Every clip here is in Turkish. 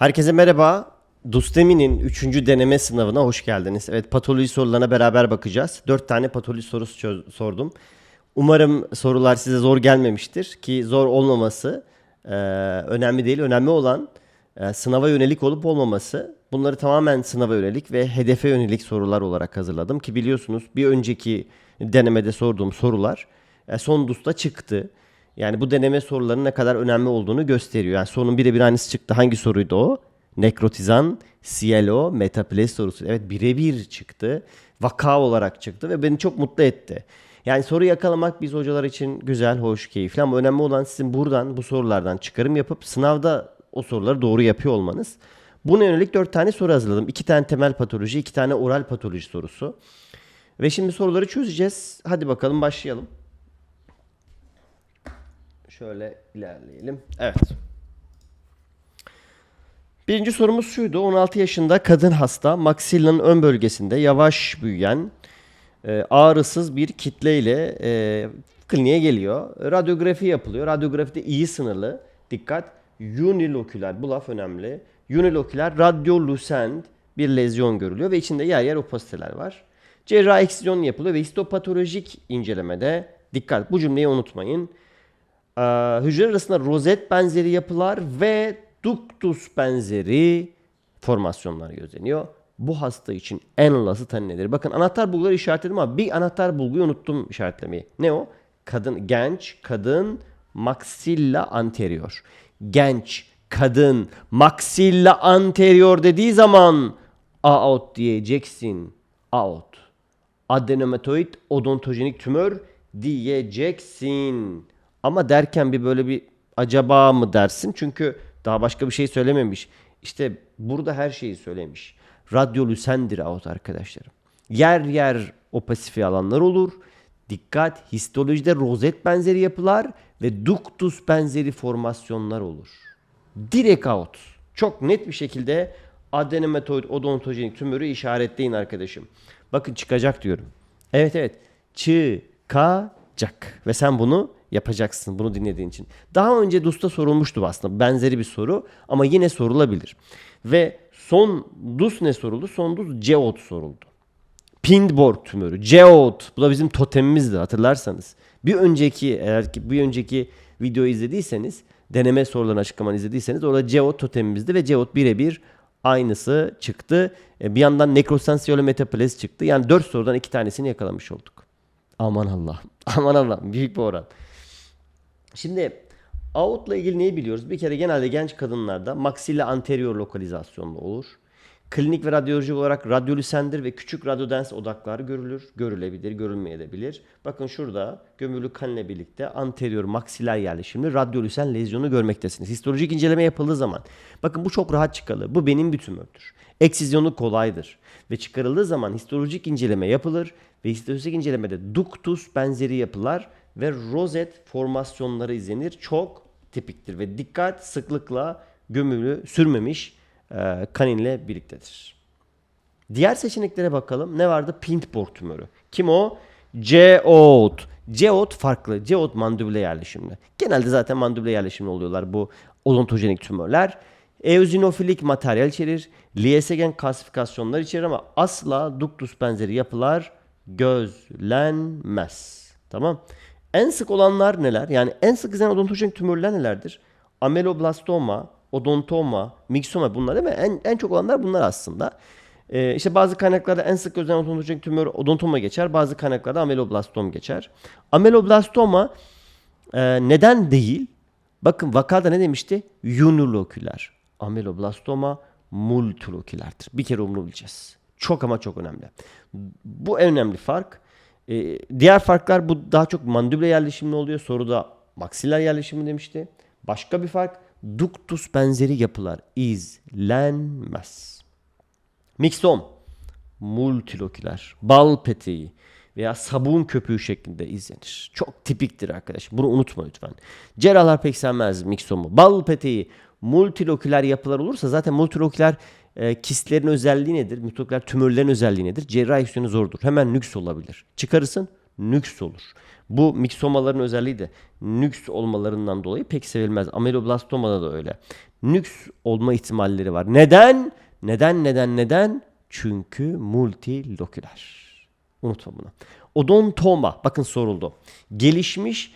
Herkese merhaba. Dustemi'nin 3. deneme sınavına hoş geldiniz. Evet patoloji sorularına beraber bakacağız. 4 tane patoloji sorusu çöz- sordum. Umarım sorular size zor gelmemiştir ki zor olmaması e, önemli değil. Önemli olan e, sınava yönelik olup olmaması. Bunları tamamen sınava yönelik ve hedefe yönelik sorular olarak hazırladım ki biliyorsunuz bir önceki denemede sorduğum sorular e, son DUS'ta çıktı. Yani bu deneme sorularının ne kadar önemli olduğunu gösteriyor. Yani sorunun birebir aynısı çıktı. Hangi soruydu o? Nekrotizan, Cielo, Metaples sorusu. Evet birebir çıktı. Vaka olarak çıktı ve beni çok mutlu etti. Yani soru yakalamak biz hocalar için güzel, hoş, keyifli ama önemli olan sizin buradan bu sorulardan çıkarım yapıp sınavda o soruları doğru yapıyor olmanız. Buna yönelik 4 tane soru hazırladım. 2 tane temel patoloji, 2 tane oral patoloji sorusu. Ve şimdi soruları çözeceğiz. Hadi bakalım başlayalım. Şöyle ilerleyelim. Evet. Birinci sorumuz şuydu. 16 yaşında kadın hasta maksillanın ön bölgesinde yavaş büyüyen e, ağrısız bir kitleyle e, kliniğe geliyor. Radyografi yapılıyor. Radyografide iyi sınırlı. Dikkat. Uniloküler. Bu laf önemli. Uniloküler radyolüsent bir lezyon görülüyor ve içinde yer yer opasiteler var. Cerrahi eksizyon yapılıyor ve histopatolojik incelemede dikkat bu cümleyi unutmayın. Ee, hücreler arasında rozet benzeri yapılar ve ductus benzeri formasyonlar gözleniyor. Bu hasta için en olası tanı nedir? Bakın anahtar bulguları işaretledim ama bir anahtar bulguyu unuttum işaretlemeyi. Ne o? Kadın, genç, kadın, maxilla anterior. Genç, kadın, maxilla anterior dediği zaman aort diyeceksin. Aort adenomatoid odontojenik tümör diyeceksin. Ama derken bir böyle bir acaba mı dersin? Çünkü daha başka bir şey söylememiş. İşte burada her şeyi söylemiş. Radyolüsendir aort arkadaşlarım. Yer yer opasifi alanlar olur. Dikkat histolojide rozet benzeri yapılar ve ductus benzeri formasyonlar olur. Direkt out. Çok net bir şekilde adenomatoid odontojenik tümörü işaretleyin arkadaşım. Bakın çıkacak diyorum. Evet evet. Çıkacak. Ve sen bunu yapacaksın bunu dinlediğin için. Daha önce DUS'ta sorulmuştu aslında benzeri bir soru ama yine sorulabilir. Ve son DUS ne soruldu? Son DUS Geot soruldu. Pindborg tümörü, Geot. Bu da bizim totemimizdi hatırlarsanız. Bir önceki eğer ki bir önceki videoyu izlediyseniz, deneme sorularını açıklamanı izlediyseniz orada Geot totemimizdi ve Geot birebir aynısı çıktı. E, bir yandan nekrosansiyole metaples çıktı. Yani 4 sorudan 2 tanesini yakalamış olduk. Aman Allah. Aman Allah. Büyük bir oran. Şimdi out'la ilgili neyi biliyoruz? Bir kere genelde genç kadınlarda maxilla anterior lokalizasyonlu olur. Klinik ve radyolojik olarak radyolüsendir ve küçük radyodens odaklar görülür. Görülebilir, görülmeyebilir. Bakın şurada gömülü kan ile birlikte anterior maksiler yerleşimli radyolüsen lezyonu görmektesiniz. Histolojik inceleme yapıldığı zaman bakın bu çok rahat çıkalı. Bu benim bir tümördür. Eksizyonu kolaydır. Ve çıkarıldığı zaman histolojik inceleme yapılır ve histolojik incelemede ductus benzeri yapılar ve rozet formasyonları izlenir. Çok tipiktir ve dikkat sıklıkla gömülü sürmemiş e, kaninle birliktedir. Diğer seçeneklere bakalım. Ne vardı? Pintborg tümörü. Kim o? Geot. Geot farklı. Geot mandibüle yerleşimli. Genelde zaten mandibüle yerleşimli oluyorlar bu odontojenik tümörler. Eozinofilik materyal içerir. Liesegen kalsifikasyonlar içerir ama asla ductus benzeri yapılar gözlenmez. Tamam. En sık olanlar neler? Yani en sık izlenen odontojenik tümörler nelerdir? Ameloblastoma, odontoma, miksoma bunlar değil mi? En, en çok olanlar bunlar aslında. Ee, işte bazı kaynaklarda en sık gözlenen odontojenik tümör odontoma geçer. Bazı kaynaklarda ameloblastom geçer. Ameloblastoma e, neden değil? Bakın vakada ne demişti? Uniloküler. Ameloblastoma multilokülerdir. Bir kere onu bileceğiz. Çok ama çok önemli. Bu en önemli fark. Ee, diğer farklar bu daha çok mandibüle yerleşimli oluyor. Soruda maksiler yerleşimi demişti. Başka bir fark ductus benzeri yapılar izlenmez. Miksom multiloküler, bal peteği veya sabun köpüğü şeklinde izlenir. Çok tipiktir arkadaş. Bunu unutma lütfen. Cerrahlar pek sevmez miksomu. Bal peteği multiloküler yapılar olursa zaten multiloküler e, kistlerin özelliği nedir? Multiloküler tümörlerin özelliği nedir? Cerrahi işlemi zordur. Hemen nüks olabilir. Çıkarırsın nüks olur. Bu miksomaların özelliği de nüks olmalarından dolayı pek sevilmez. Ameloblastomada da öyle. nüks olma ihtimalleri var. Neden? Neden neden neden? Çünkü multiloküler. Unutma bunu. Odontoma bakın soruldu. Gelişmiş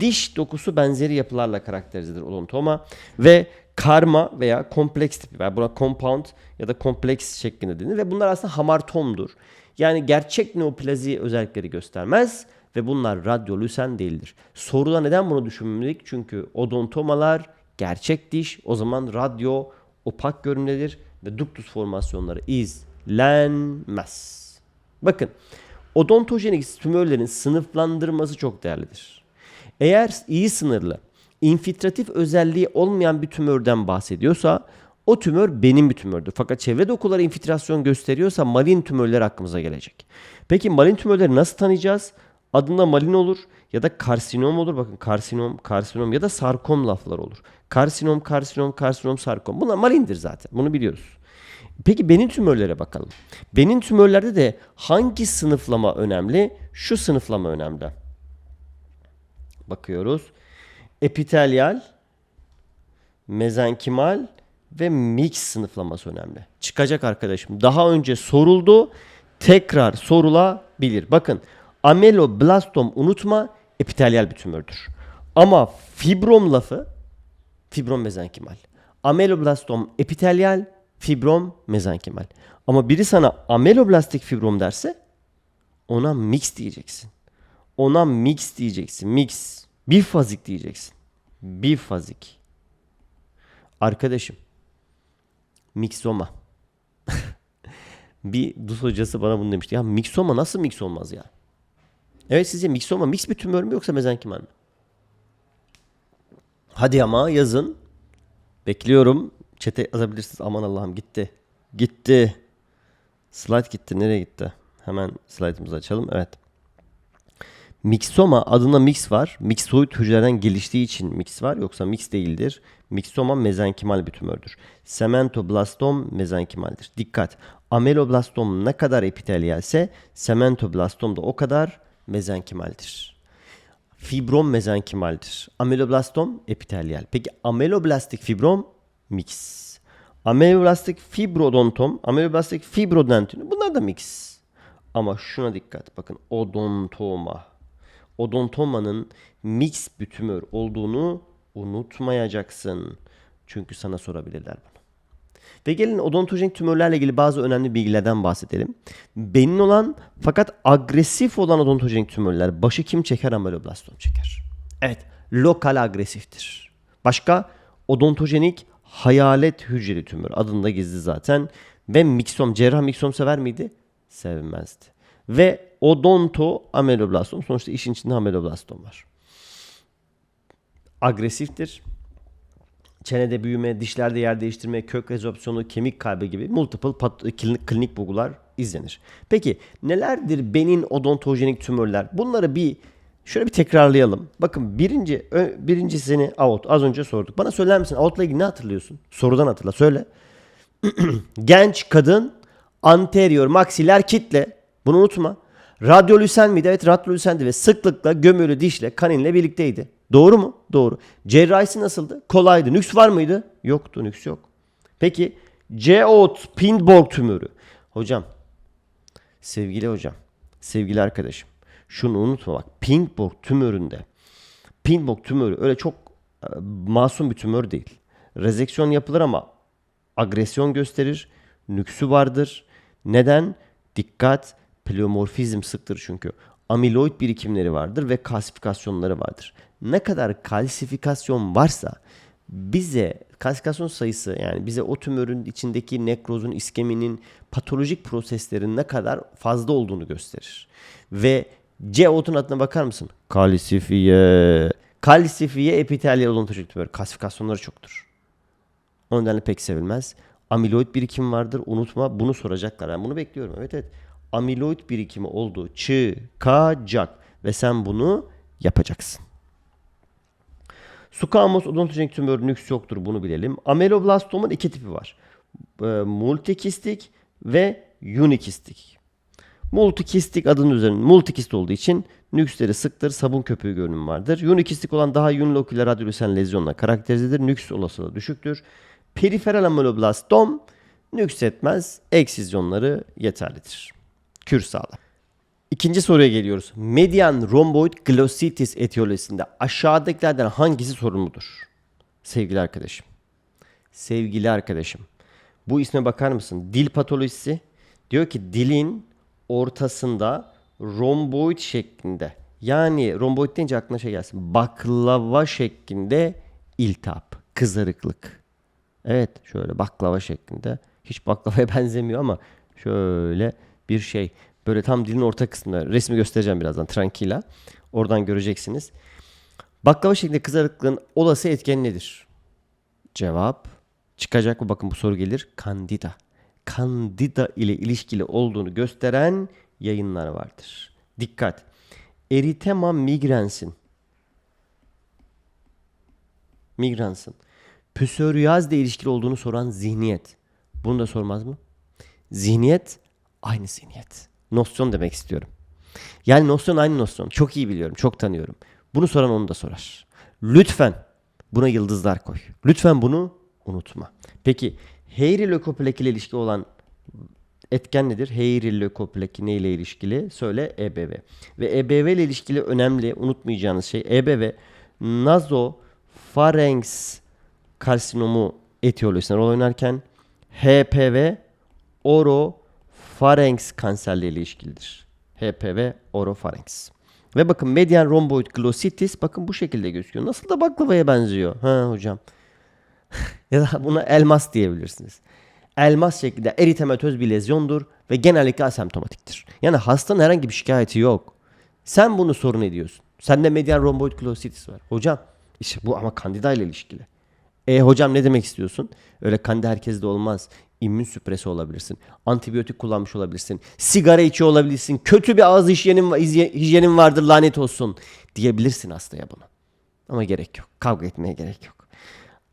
diş dokusu benzeri yapılarla karakterizedir odontoma ve karma veya kompleks tipi veya buna compound ya da kompleks şeklinde denir ve bunlar aslında hamartomdur. Yani gerçek neoplazi özellikleri göstermez ve bunlar radyolüsen değildir. Soruda neden bunu düşünmedik? Çünkü odontomalar gerçek diş o zaman radyo opak görünümdedir ve duktus formasyonları izlenmez. Bakın odontojenik tümörlerin sınıflandırması çok değerlidir. Eğer iyi sınırlı, infiltratif özelliği olmayan bir tümörden bahsediyorsa o tümör benim bir tümördür. Fakat çevre dokuları infiltrasyon gösteriyorsa malin tümörler aklımıza gelecek. Peki malin tümörleri nasıl tanıyacağız? Adında malin olur ya da karsinom olur. Bakın karsinom, karsinom ya da sarkom laflar olur. Karsinom, karsinom, karsinom, sarkom. Bunlar malindir zaten. Bunu biliyoruz. Peki benin tümörlere bakalım. Benin tümörlerde de hangi sınıflama önemli? Şu sınıflama önemli. Bakıyoruz. Epitelyal, mezenkimal ve mix sınıflaması önemli. Çıkacak arkadaşım. Daha önce soruldu. Tekrar sorulabilir. Bakın ameloblastom unutma epitelyal bir tümördür. Ama fibrom lafı fibrom mezenkimal. Ameloblastom epitelyal, fibrom mezenkimal. Ama biri sana ameloblastik fibrom derse ona mix diyeceksin. Ona mix diyeceksin. Mix. Bifazik diyeceksin. Bifazik. Arkadaşım. Miksoma. bir DUS hocası bana bunu demişti. Ya miksoma nasıl mix olmaz ya? Evet sizce miksoma mix bir tümör mü yoksa mezenkimal mi? Hadi ama yazın. Bekliyorum. Çete yazabilirsiniz. Aman Allah'ım gitti. Gitti. Slide gitti. Nereye gitti? Hemen slide'ımızı açalım. Evet. Miksoma adında mix var. Miksoid hücrelerden geliştiği için mix var. Yoksa mix değildir. Miksoma mezenkimal bir tümördür. Sementoblastom mezenkimaldir. Dikkat. Ameloblastom ne kadar epitelyalse sementoblastom da o kadar mezenkimaldir. Fibrom mezenkimaldir. Ameloblastom epitelyal. Peki ameloblastik fibrom mix. Ameloblastik fibrodontom, ameloblastik fibrodentin bunlar da mix. Ama şuna dikkat bakın odontoma. Odontomanın mix bir tümör olduğunu unutmayacaksın. Çünkü sana sorabilirler bunu. Ve gelin odontojenik tümörlerle ilgili bazı önemli bilgilerden bahsedelim. Benin olan fakat agresif olan odontojenik tümörler başı kim çeker? Ameloblastom çeker. Evet, lokal agresiftir. Başka odontojenik hayalet hücreli tümör adında gizli zaten ve miksom cerrah miksom sever miydi? Sevmezdi. Ve odonto ameloblastom sonuçta işin içinde ameloblastom var. Agresiftir. Çenede büyüme, dişlerde yer değiştirme, kök rezorpsiyonu, kemik kaybı gibi multiple pat- klinik, klinik bulgular izlenir. Peki nelerdir benin odontojenik tümörler? Bunları bir şöyle bir tekrarlayalım. Bakın birinci ö- birincisini out az önce sorduk. Bana söyler misin out'la ilgili ne hatırlıyorsun? Sorudan hatırla söyle. Genç kadın anterior maksiler kitle. Bunu unutma. Radyolüsen miydi? Evet radyolüsendi ve sıklıkla gömülü dişle kaninle birlikteydi. Doğru mu? Doğru. Cerrahisi nasıldı? Kolaydı. Nüks var mıydı? Yoktu. Nüks yok. Peki C-OT Pindborg tümörü. Hocam sevgili hocam sevgili arkadaşım şunu unutma bak Pindborg tümöründe Pindborg tümörü öyle çok e, masum bir tümör değil. Rezeksiyon yapılır ama agresyon gösterir. Nüksü vardır. Neden? Dikkat pleomorfizm sıktır çünkü. Amiloid birikimleri vardır ve kalsifikasyonları vardır. Ne kadar kalsifikasyon varsa bize kalsifikasyon sayısı yani bize o tümörün içindeki nekrozun, iskeminin patolojik proseslerin ne kadar fazla olduğunu gösterir. Ve C-OT'un adına bakar mısın? Kalsifiye. Kalsifiye epitelyal odontolojik tümör. Kalsifikasyonları çoktur. O nedenle pek sevilmez. Amiloid birikimi vardır. Unutma bunu soracaklar. Ben bunu bekliyorum. Evet evet. Amiloid birikimi olduğu çıkacak. Ve sen bunu yapacaksın. Squamous odontojenik tümör nüks yoktur bunu bilelim. Ameloblastomun iki tipi var. E, multikistik ve unikistik. Multikistik adının üzerinde multikist olduğu için nüksleri sıktır, sabun köpüğü görünüm vardır. Unikistik olan daha uniloküler radyolüsen lezyonla karakterizedir. Nüks olasılığı düşüktür. Periferal ameloblastom nüksetmez. Eksizyonları yeterlidir. Kür. İkinci soruya geliyoruz. Median romboid glossitis etiyolojisinde aşağıdakilerden hangisi sorumludur? Sevgili arkadaşım. Sevgili arkadaşım. Bu isme bakar mısın? Dil patolojisi. Diyor ki dilin ortasında romboid şeklinde. Yani romboid deyince aklına şey gelsin. Baklava şeklinde iltihap, kızarıklık. Evet şöyle baklava şeklinde. Hiç baklavaya benzemiyor ama şöyle bir şey. Böyle tam dilin orta kısmında. Resmi göstereceğim birazdan Tranquila. Oradan göreceksiniz. Baklava şeklinde kızarıklığın olası etkeni nedir? Cevap çıkacak mı? Bakın bu soru gelir. Candida. Candida ile ilişkili olduğunu gösteren yayınlar vardır. Dikkat. Eritema migransin. Migransın. Psoriazle ilişkili olduğunu soran zihniyet. Bunu da sormaz mı? Zihniyet aynı zihniyet. Nosyon demek istiyorum. Yani nosyon aynı nosyon. Çok iyi biliyorum, çok tanıyorum. Bunu soran onu da sorar. Lütfen buna yıldızlar koy. Lütfen bunu unutma. Peki Heyri lökoplek ile ilişki olan etken nedir? Heyri lökoplek ne ile ilişkili? Söyle EBV. Ve EBV ile ilişkili önemli unutmayacağınız şey EBV nazofarenks karsinomu etiyolojisine rol oynarken HPV orofarenks kanserle ilişkilidir. HPV orofarenks. Ve bakın median romboid glossitis bakın bu şekilde gözüküyor. Nasıl da baklavaya benziyor. Ha hocam. ya da buna elmas diyebilirsiniz. Elmas şeklinde eritematöz bir lezyondur ve genellikle asemptomatiktir. Yani hastanın herhangi bir şikayeti yok. Sen bunu sorun ediyorsun. Sende median romboid glossitis var. Hocam işte bu ama kandida ile ilişkili. E hocam ne demek istiyorsun? Öyle kandida herkeste olmaz. İmmün süpresi olabilirsin. Antibiyotik kullanmış olabilirsin. Sigara içiyor olabilirsin. Kötü bir ağız hijyenin, hijyenin vardır lanet olsun. Diyebilirsin hastaya bunu. Ama gerek yok. Kavga etmeye gerek yok.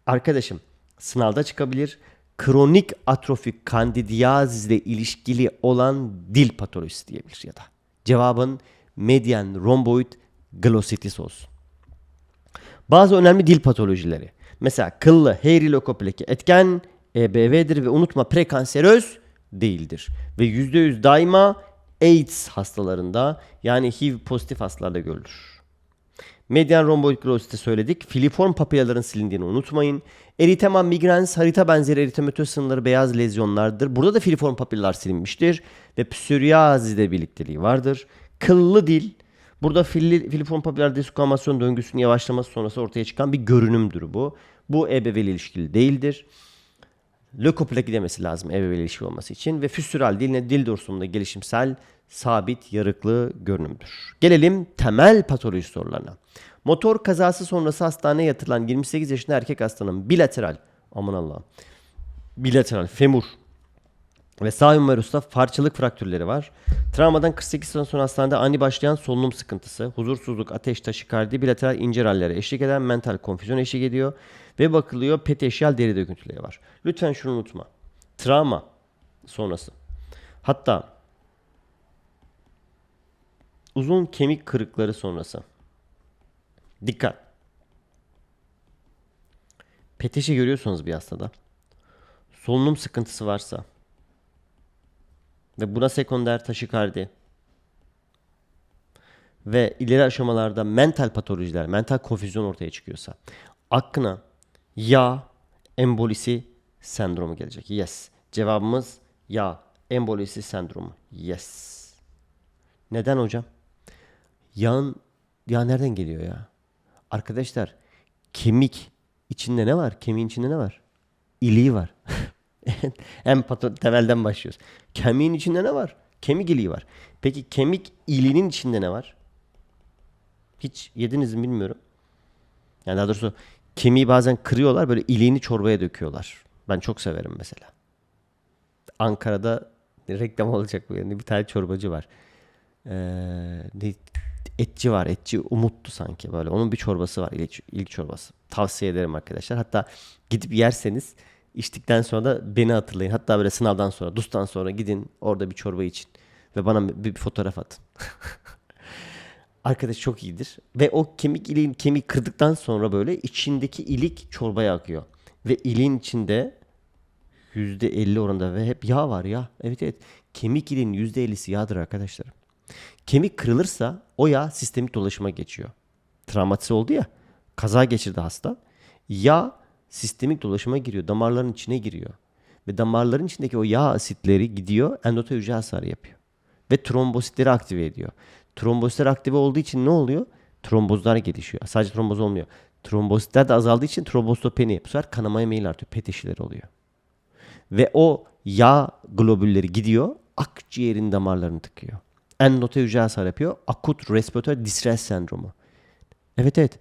Arkadaşım sınavda çıkabilir. Kronik atrofik kandidiyaz ile ilişkili olan dil patolojisi diyebilir ya da. Cevabın median romboid glossitis olsun. Bazı önemli dil patolojileri. Mesela kıllı heyri lökopleki etken EBV'dir ve unutma prekanseröz değildir. Ve %100 daima AIDS hastalarında yani HIV pozitif hastalarda görülür. Median romboid glossite söyledik. Filiform papillaların silindiğini unutmayın. Eritema migrans harita benzeri eritematöz sınırları beyaz lezyonlardır. Burada da filiform papiller silinmiştir. Ve psoriazide birlikteliği vardır. Kıllı dil. Burada fili, filiform papiller desukamasyonu döngüsünün yavaşlaması sonrası ortaya çıkan bir görünümdür bu. Bu EBV ile ilişkili değildir. Lökoplaki demesi lazım EBV ile ilişkili olması için. Ve füsüral diline dil dorsumunda gelişimsel sabit yarıklı görünümdür. Gelelim temel patoloji sorularına. Motor kazası sonrası hastaneye yatırılan 28 yaşında erkek hastanın bilateral, aman Allah'ım, bilateral femur ve sağ humerusta farçalık fraktürleri var. Travmadan 48 saat sonra hastanede ani başlayan solunum sıkıntısı, huzursuzluk, ateş, taşikardi, bilateral ince eşlik eden mental konfüzyon eşlik ediyor ve bakılıyor peteşyal deri döküntüleri var. Lütfen şunu unutma. Travma sonrası. Hatta uzun kemik kırıkları sonrası. Dikkat. Peteşi görüyorsunuz bir hastada. Solunum sıkıntısı varsa ve buna sekonder taşikardi ve ileri aşamalarda mental patolojiler, mental konfüzyon ortaya çıkıyorsa aklına yağ embolisi sendromu gelecek. Yes. Cevabımız yağ embolisi sendromu. Yes. Neden hocam? Yağın yağ nereden geliyor ya? Arkadaşlar kemik içinde ne var? Kemiğin içinde ne var? İliği var. en pato temelden başlıyoruz. Kemiğin içinde ne var? Kemik iliği var. Peki kemik iliğinin içinde ne var? Hiç yediniz mi bilmiyorum. Yani daha doğrusu kemiği bazen kırıyorlar böyle iliğini çorbaya döküyorlar. Ben çok severim mesela. Ankara'da reklam olacak bu yani bir tane çorbacı var. Ee, etçi var. Etçi Umut'tu sanki böyle. Onun bir çorbası var. İlk, ilk çorbası. Tavsiye ederim arkadaşlar. Hatta gidip yerseniz içtikten sonra da beni hatırlayın. Hatta böyle sınavdan sonra, DUS'tan sonra gidin orada bir çorba için. Ve bana bir, fotoğraf atın. Arkadaş çok iyidir. Ve o kemik iliğin kemik kırdıktan sonra böyle içindeki ilik çorbaya akıyor. Ve ilin içinde %50 oranında ve hep yağ var ya. Evet evet. Kemik ilin %50'si yağdır arkadaşlar. Kemik kırılırsa o yağ sistemik dolaşıma geçiyor. Travmatize oldu ya. Kaza geçirdi hasta. Yağ sistemik dolaşıma giriyor. Damarların içine giriyor. Ve damarların içindeki o yağ asitleri gidiyor endotel hücre hasarı yapıyor. Ve trombositleri aktive ediyor. Trombositler aktive olduğu için ne oluyor? Trombozlar gelişiyor. Sadece tromboz olmuyor. Trombositler de azaldığı için trombostopeni. Bu sefer kanamaya meyil artıyor. Peteşileri oluyor. Ve o yağ globülleri gidiyor. Akciğerin damarlarını tıkıyor. Endotel hücre hasar yapıyor. Akut respiratory distress sendromu. Evet evet.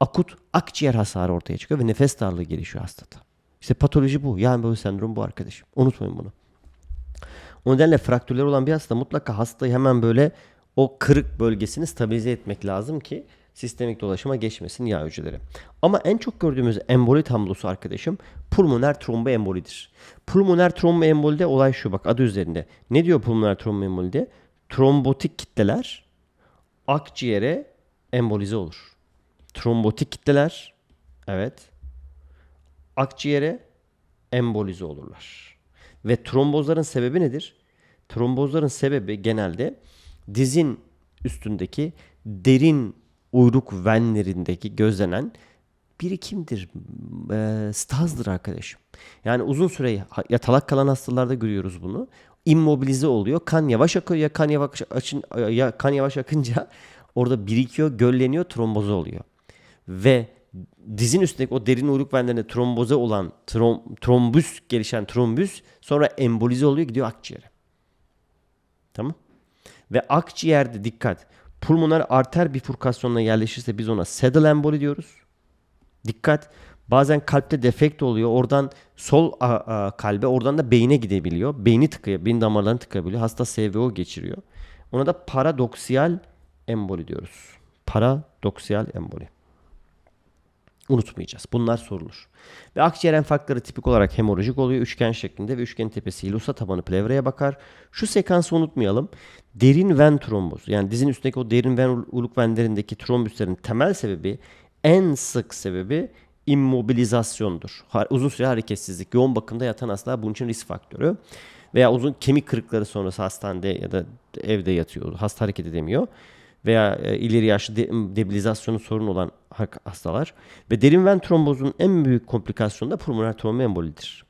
Akut akciğer hasarı ortaya çıkıyor ve nefes darlığı gelişiyor hastada. İşte patoloji bu. Yani böyle sendrom bu arkadaşım. Unutmayın bunu. O nedenle fraktürler olan bir hasta mutlaka hastayı hemen böyle o kırık bölgesini stabilize etmek lazım ki sistemik dolaşıma geçmesin yağ hücreleri. Ama en çok gördüğümüz emboli tablosu arkadaşım pulmoner tromboembolidir. Pulmoner tromboembolide olay şu bak adı üzerinde. Ne diyor pulmoner tromboembolide? Trombotik kitleler akciğere embolize olur. Trombotik kitleler evet akciğere embolize olurlar. Ve trombozların sebebi nedir? Trombozların sebebi genelde dizin üstündeki derin uyruk venlerindeki gözlenen birikimdir. E, stazdır arkadaşım. Yani uzun süre yatalak kalan hastalarda görüyoruz bunu. İmmobilize oluyor. Kan yavaş akıyor ya kan yavaş açın ya kan yavaş akınca orada birikiyor, gölleniyor, tromboz oluyor. Ve dizin üstündeki o derin uyruk venlerinde tromboze olan trom, trombüs gelişen trombüs sonra embolize oluyor gidiyor akciğere. Tamam? Ve akciğerde dikkat. Pulmoner arter bifurkasyonuna yerleşirse biz ona saddle emboli diyoruz. Dikkat. Bazen kalpte defekt oluyor. Oradan sol a, a, kalbe oradan da beyine gidebiliyor. Beyni tıkıyor. Beyin damarlarını tıkabiliyor. Hasta SVO geçiriyor. Ona da paradoksiyal emboli diyoruz. Paradoksiyal emboli. Unutmayacağız. Bunlar sorulur. Ve akciğer enfarktları tipik olarak hemorajik oluyor. Üçgen şeklinde ve üçgen tepesi ilusa tabanı plevraya bakar. Şu sekansı unutmayalım. Derin ven tromboz yani dizin üstündeki o derin ven uluk venlerindeki trombüslerin temel sebebi en sık sebebi immobilizasyondur. Uzun süre hareketsizlik, yoğun bakımda yatan hastalar bunun için risk faktörü. Veya uzun kemik kırıkları sonrası hastanede ya da evde yatıyor. Hasta hareket edemiyor veya e, ileri yaşlı de, debilizasyonu sorun olan hastalar ve derin ven trombozunun en büyük komplikasyonu da pulmoner tromboembolidir.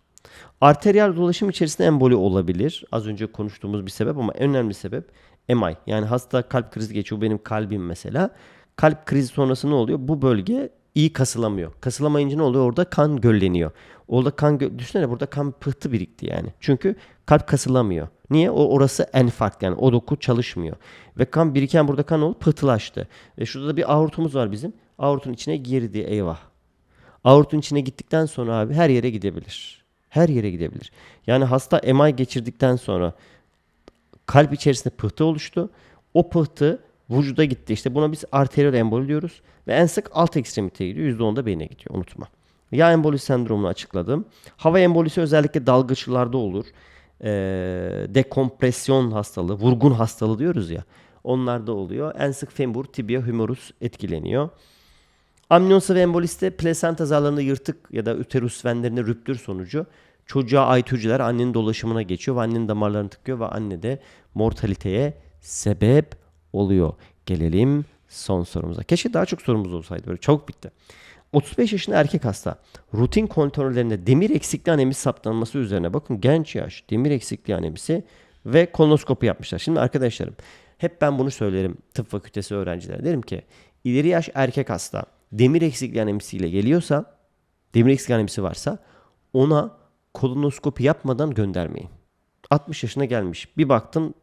Arteriyel dolaşım içerisinde emboli olabilir. Az önce konuştuğumuz bir sebep ama en önemli sebep MI. Yani hasta kalp krizi geçiyor. Benim kalbim mesela. Kalp krizi sonrası ne oluyor? Bu bölge iyi kasılamıyor. Kasılamayınca ne oluyor? Orada kan gölleniyor. Orada kan gö- düşünsene burada kan pıhtı birikti yani. Çünkü kalp kasılamıyor. Niye? O orası enfarkt yani o doku çalışmıyor. Ve kan biriken burada kan olup pıhtılaştı. Ve şurada da bir aortumuz var bizim. Aortun içine girdi eyvah. Aortun içine gittikten sonra abi her yere gidebilir. Her yere gidebilir. Yani hasta MI geçirdikten sonra kalp içerisinde pıhtı oluştu. O pıhtı vücuda gitti. İşte buna biz arteriyel emboli diyoruz. Ve en sık alt ekstremiteye gidiyor. %10'da beyne gidiyor. Unutma. Yağ emboli sendromunu açıkladım. Hava embolisi özellikle dalgıçlarda olur. Ee, dekompresyon hastalığı, vurgun hastalığı diyoruz ya. Onlarda oluyor. En sık femur, tibia, humerus etkileniyor. Amniyon sıvı emboliste plasenta zarlarında yırtık ya da uterus venlerinde rüptür sonucu çocuğa ait hücreler annenin dolaşımına geçiyor ve annenin damarlarını tıkıyor ve anne de mortaliteye sebep oluyor. Gelelim son sorumuza. Keşke daha çok sorumuz olsaydı böyle çabuk bitti. 35 yaşında erkek hasta rutin kontrollerinde demir eksikliği anemisi saptanması üzerine bakın genç yaş demir eksikliği anemisi ve kolonoskopi yapmışlar. Şimdi arkadaşlarım hep ben bunu söylerim tıp fakültesi öğrencilere. Derim ki ileri yaş erkek hasta demir eksikliği anemisiyle geliyorsa demir eksikliği anemisi varsa ona kolonoskopi yapmadan göndermeyin. 60 yaşına gelmiş. Bir baktın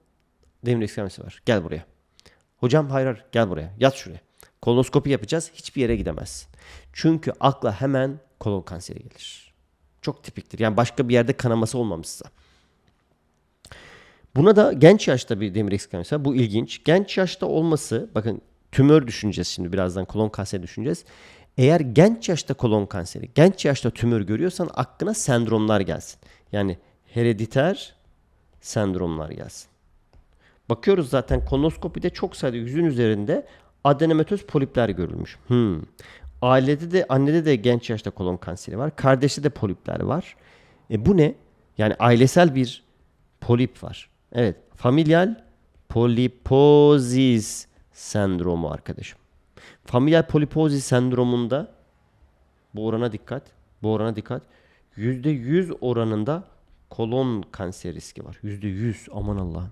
demir eksikliği anemisi var. Gel buraya. Hocam hayır, gel buraya. Yat şuraya. Kolonoskopi yapacağız. Hiçbir yere gidemezsin. Çünkü akla hemen kolon kanseri gelir. Çok tipiktir. Yani başka bir yerde kanaması olmamışsa. Buna da genç yaşta bir demir eksikliği Bu ilginç. Genç yaşta olması bakın tümör düşüneceğiz şimdi birazdan kolon kanseri düşüneceğiz. Eğer genç yaşta kolon kanseri, genç yaşta tümör görüyorsan aklına sendromlar gelsin. Yani herediter sendromlar gelsin. Bakıyoruz zaten kolonoskopide çok sayıda yüzün üzerinde adenomatoz polipler görülmüş. Hmm. Ailede de annede de genç yaşta kolon kanseri var. Kardeşte de polipler var. E bu ne? Yani ailesel bir polip var. Evet. Familial polipozis sendromu arkadaşım. Familial polipozis sendromunda bu orana dikkat. Bu orana dikkat. %100 oranında kolon kanser riski var. %100 aman Allah'ım.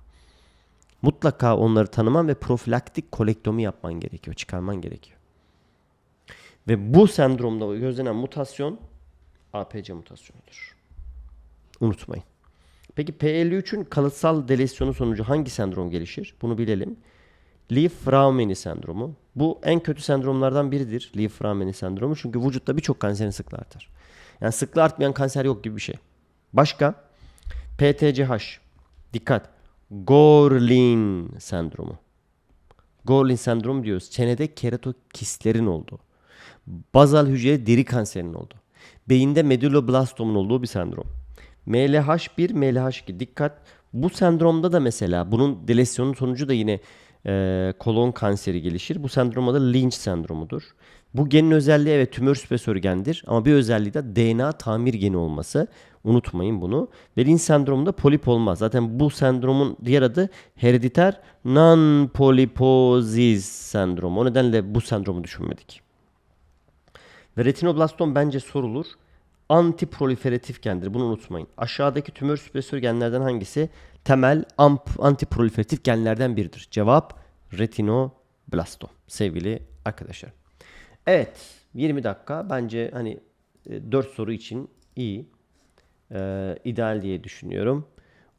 Mutlaka onları tanıman ve profilaktik kolektomi yapman gerekiyor. Çıkarman gerekiyor. Ve bu sendromda gözlenen mutasyon APC mutasyonudur. Unutmayın. Peki P53'ün kalıtsal delesyonu sonucu hangi sendrom gelişir? Bunu bilelim. Li-Fraumeni sendromu. Bu en kötü sendromlardan biridir. Li-Fraumeni sendromu. Çünkü vücutta birçok kanserin sıklığı artar. Yani sıklığı artmayan kanser yok gibi bir şey. Başka? PTCH. Dikkat. Gorlin sendromu. Gorlin sendromu diyoruz. Çenede keratokistlerin olduğu. Bazal hücre deri kanserinin olduğu. Beyinde medulloblastomun olduğu bir sendrom. MLH1, MLH2 dikkat. Bu sendromda da mesela bunun delesyonun sonucu da yine e, kolon kanseri gelişir. Bu sendroma da Lynch sendromudur. Bu genin özelliği evet tümör süpresörü gendir ama bir özelliği de DNA tamir geni olması. Unutmayın bunu. Ve Lynch sendromunda polip olmaz. Zaten bu sendromun diğer adı herediter non-polyposis sendromu. O nedenle bu sendromu düşünmedik. Ve retinoblastom bence sorulur. Antiproliferatif gendir. Bunu unutmayın. Aşağıdaki tümör süpresör genlerden hangisi temel antiproliferatif genlerden biridir? Cevap retinoblastom sevgili arkadaşlar. Evet 20 dakika bence hani 4 soru için iyi. Ee, ideal diye düşünüyorum.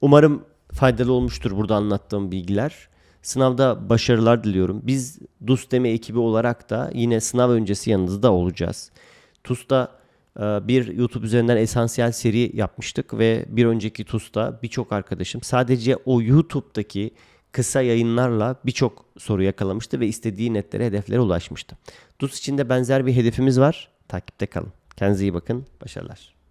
Umarım faydalı olmuştur burada anlattığım bilgiler. Sınavda başarılar diliyorum. Biz DUSDEME ekibi olarak da yine sınav öncesi yanınızda olacağız. TUS'ta e, bir YouTube üzerinden esansiyel seri yapmıştık ve bir önceki TUS'ta birçok arkadaşım sadece o YouTube'daki kısa yayınlarla birçok soru yakalamıştı ve istediği netlere, hedeflere ulaşmıştı. TUS için de benzer bir hedefimiz var. Takipte kalın. Kendinize iyi bakın. Başarılar.